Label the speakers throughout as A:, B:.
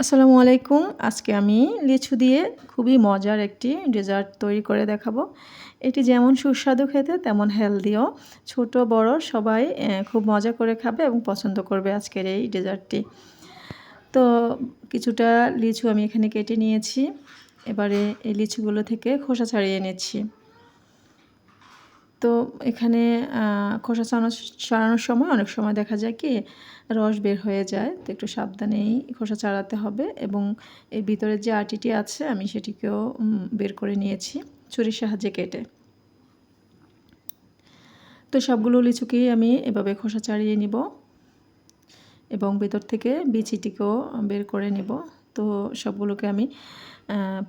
A: আসসালামু আলাইকুম। আজকে আমি লিচু দিয়ে খুবই মজার একটি ডেজার্ট তৈরি করে দেখাবো। এটি যেমন সুস্বাদু খেতে, তেমন হেলদিও। ছোট, বড় সবাই খুব মজা করে খাবে এবং পছন্দ করবে আজকের এই ডেজার্টটি। তো কিছুটা লিচু আমি এখানে কেটে নিয়েছি। এবারে এই লিচুগুলো থেকে খোসা ছাড়িয়ে নিচ্ছি তো এখানে খোসা ছাড়ানো, ছাড়ানোর সময় অনেক সময় দেখা যায় কি, রস বের হয়ে যায়। তো একটু সাবধানেই খোসা ছাড়াতে হবে এবং এর ভিতরে যে আটিটি আছে, আমি সেটিকেও বের করে নিয়েছি ছুরির সাহায্যে কেটে। তো সবগুলো লিচুকেই আমি এভাবে খোসা ছাড়িয়ে নিব এবং ভেতর থেকে বিচিটিকেও বের করে নিব। তো সবগুলোকে আমি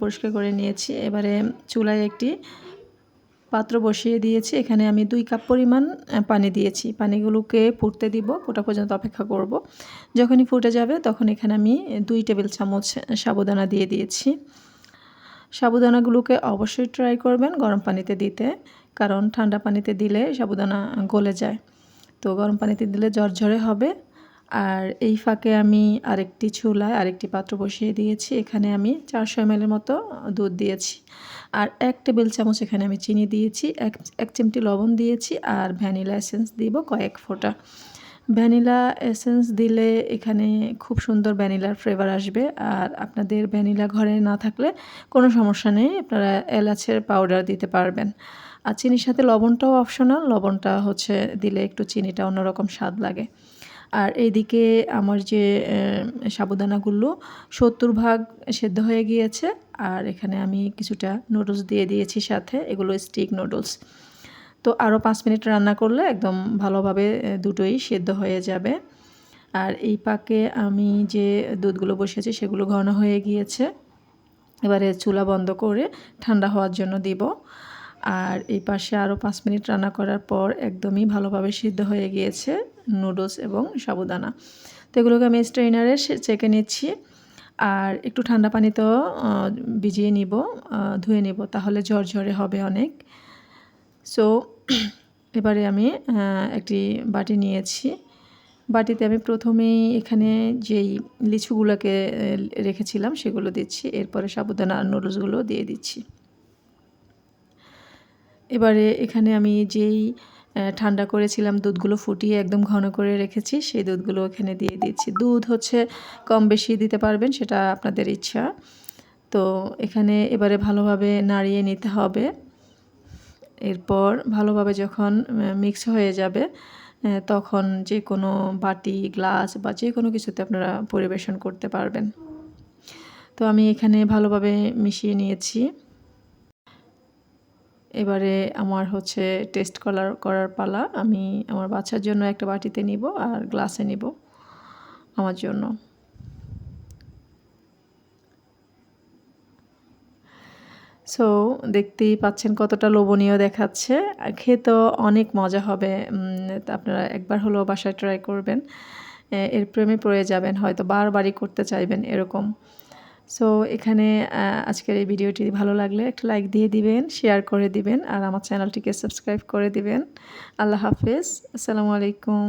A: পরিষ্কার করে নিয়েছি। এবারে চুলায় একটি পাত্র বসিয়ে দিয়েছি। এখানে আমি দুই কাপ পরিমাণ পানি দিয়েছি। পানিগুলোকে ফুটতে দিব। ফোটা পর্যন্ত অপেক্ষা করব। যখনই ফুটে যাবে, তখন এখানে আমি দুই টেবিল চামচ সাবুদানা দিয়ে দিয়েছি। সাবুদানাগুলোকে অবশ্যই ট্রাই করবেন গরম পানিতে দিতে, কারণ ঠান্ডা পানিতে দিলে সাবুদানা গলে যায়। তো গরম পানিতে দিলে ঝরঝরে হবে। আর এই ফাঁকে আমি আরেকটি চুলায় আরেকটি পাত্র বসিয়ে দিয়েছি। এখানে আমি চারশো এমএলের মতো দুধ দিয়েছি। আর এক টেবিল চামচ এখানে আমি চিনি দিয়েছি, এক এক চিমটি লবণ দিয়েছি আর ভ্যানিলা এসেন্স দিব কয়েক ফোঁটা। ভ্যানিলা এসেন্স দিলে এখানে খুব সুন্দর ভ্যানিলার ফ্লেভার আসবে। আর আপনাদের ভ্যানিলা ঘরে না থাকলে কোনো সমস্যা নেই, আপনারা এলাচের পাউডার দিতে পারবেন। আর চিনির সাথে লবণটাও অপশনাল, লবণটা হচ্ছে দিলে একটু চিনিটা অন্যরকম স্বাদ লাগে। আর এইদিকে আমার যে সাবুদানাগুলো সত্তর ভাগ সেদ্ধ হয়ে গিয়েছে। আর এখানে আমি কিছুটা নুডলস দিয়ে দিয়েছি সাথে, এগুলো স্টিক নুডলস তো আরও পাঁচ মিনিট রান্না করলে একদম ভালোভাবে দুটোই সেদ্ধ হয়ে যাবে। আর এই পাকে আমি যে দুধগুলো বসিয়েছি সেগুলো ঘন হয়ে গিয়েছে। এবারে চুলা বন্ধ করে ঠান্ডা হওয়ার জন্য দিব। আর এই পাশে আরও পাঁচ মিনিট রান্না করার পর একদমই ভালোভাবে সিদ্ধ হয়ে গিয়েছে। নুডলস এবং সাবুদানা। তো এগুলোকে আমি স্ট্রেনারে চেকে নিচ্ছি আর একটু ঠান্ডা পানিতেও ভিজিয়ে নিব ধুয়ে নিব, তাহলে ঝরঝরে হবে অনেক। সো, এবারে আমি একটি বাটি নিয়েছি। বাটিতে আমি প্রথমেই এখানে যেই লিচুগুলোকে রেখেছিলাম সেগুলো দিচ্ছি, এরপরে সাবুদানা আর নুডলসগুলো দিয়ে দিচ্ছি। এবারে এখানে আমি যেই ঠান্ডা করেছিলাম, দুধগুলো ফুটিয়ে একদম ঘন করে রেখেছি, সেই দুধগুলো এখানে দিয়ে দিচ্ছি। দুধ হচ্ছে কম বেশি দিতে পারবেন, সেটা আপনাদের ইচ্ছা। তো এখানে এবারে ভালোভাবে নাড়িয়ে নিতে হবে। এরপর ভালোভাবে যখন মিক্স হয়ে যাবে তখন যে কোনো বাটি, গ্লাস বা যে কোনো কিছুতে আপনারা পরিবেশন করতে পারবেন। তো আমি এখানে ভালোভাবে মিশিয়ে নিয়েছি। এবারে আমার হচ্ছে টেস্ট করার করার পালা। আমি আমার বাচ্চার জন্য একটা বাটিতে নিব আর গ্লাসে নিব আমার জন্য। সো দেখতেই পাচ্ছেন কতটা লোভনীয় দেখাচ্ছে। খেতেও অনেক মজা হবে। আপনারা একবার হলেও বাসায় ট্রাই করবেন। এর প্রেমে পড়ে যাবেন, হয়তো বারবারই করতে চাইবেন এরকম। সো এখানে আজকের এই ভিডিওটি ভালো লাগলে একটা লাইক দিয়ে দিবেন শেয়ার করে দিবেন, আর আমার চ্যানেলটিকে সাবস্ক্রাইব করে দিবেন। আল্লাহ হাফেজ। আসসালামু আলাইকুম।